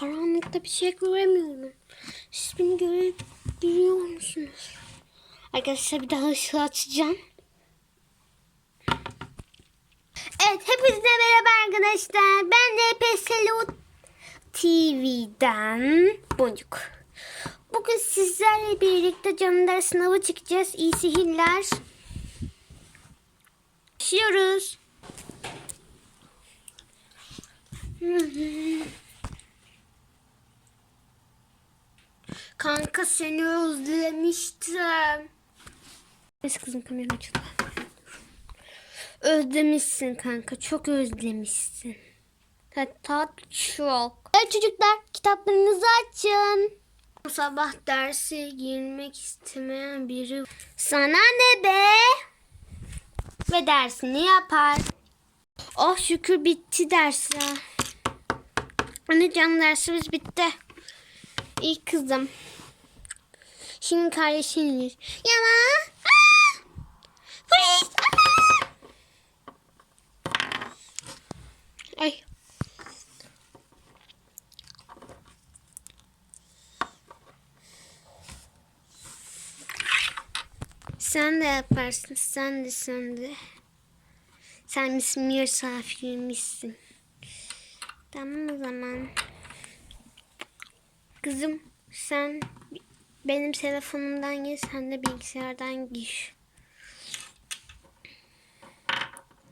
Karanlıkta bir şey göremiyorum. Siz beni görebiliyor musunuz? Arkadaşlar bir daha ışığı açacağım. Evet hepinize merhaba arkadaşlar. Ben de PSLO TV'den Boncuk. Bugün sizlerle birlikte canlı sınavı çıkacağız. İyi sihirler. Başlıyoruz. Kanka seni özlemiştim. Neyse kızım kameram açıldı. Özlemişsin kanka. Çok özlemişsin. Hatta çok. Evet çocuklar kitaplarınızı açın. Sabah derse girmek istemeyen biri. Sana ne be? Ve dersini yapar. Oh şükür bitti dersler. Anne canım dersimiz bitti. İyi kızım. Şimdi kardeşindir. Yana. Aa! Polis. Ay. Sen de yaparsın. Sen de sen de. Sen misin misafirimizsin. Tamam o zaman. Kızım sen benim telefonumdan gir sen de bilgisayardan gir.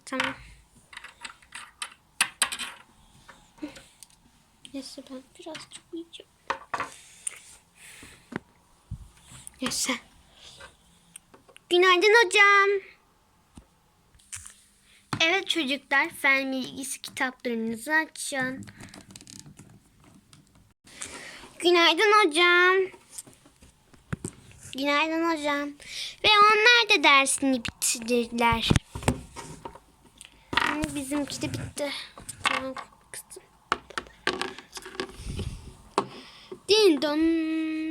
Tamam. Neyse ben biraz çok uyuyacağım. Neyse. Günaydın hocam. Evet çocuklar fen bilgisi kitaplarınızı açın. Günaydın hocam. Günaydın hocam. Ve onlar da dersini bitirdiler. Ama bizimki de bitti. Din don,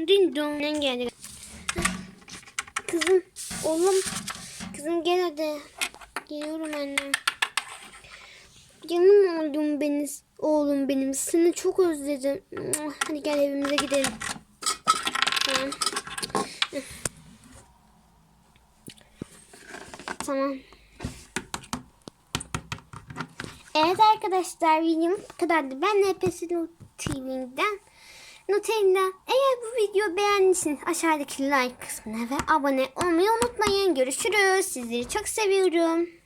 din don. Ne geldi? Kızım, oğlum. Kızım gel hadi. Geliyorum anne. Canım oğlum benim, oğlum benim. Seni çok özledim. Hadi gel evimize gidelim. Tamam. Tamam. Evet arkadaşlar videom bu kadardı. Ben NPS TV'den Nutella. Eğer bu videoyu beğendiyseniz aşağıdaki like kısmına ve abone olmayı unutmayın. Görüşürüz. Sizleri çok seviyorum.